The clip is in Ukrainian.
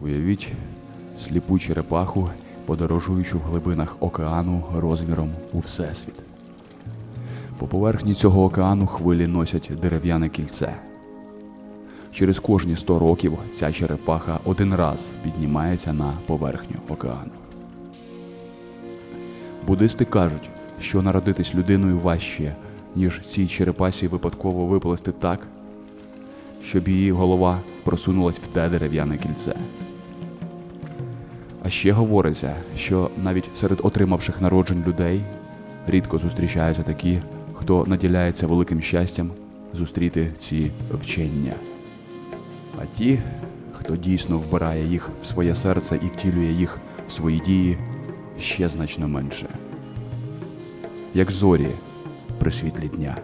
Уявіть сліпу черепаху, подорожуючу в глибинах океану розміром у всесвіт. По поверхні цього океану хвилі носять дерев'яне кільце. Через кожні 100 років ця черепаха один раз піднімається на поверхню океану. Буддисти кажуть, що народитись людиною важче, ніж цій черепасі випадково виплести так, щоб її голова просунулась в те дерев'яне кільце. А ще говориться, що навіть серед отримавших народжень людей рідко зустрічаються такі, хто наділяється великим щастям зустріти ці вчення. А ті, хто дійсно вбирає їх в своє серце і втілює їх в свої дії, ще значно менше. Як зорі при світлі дня.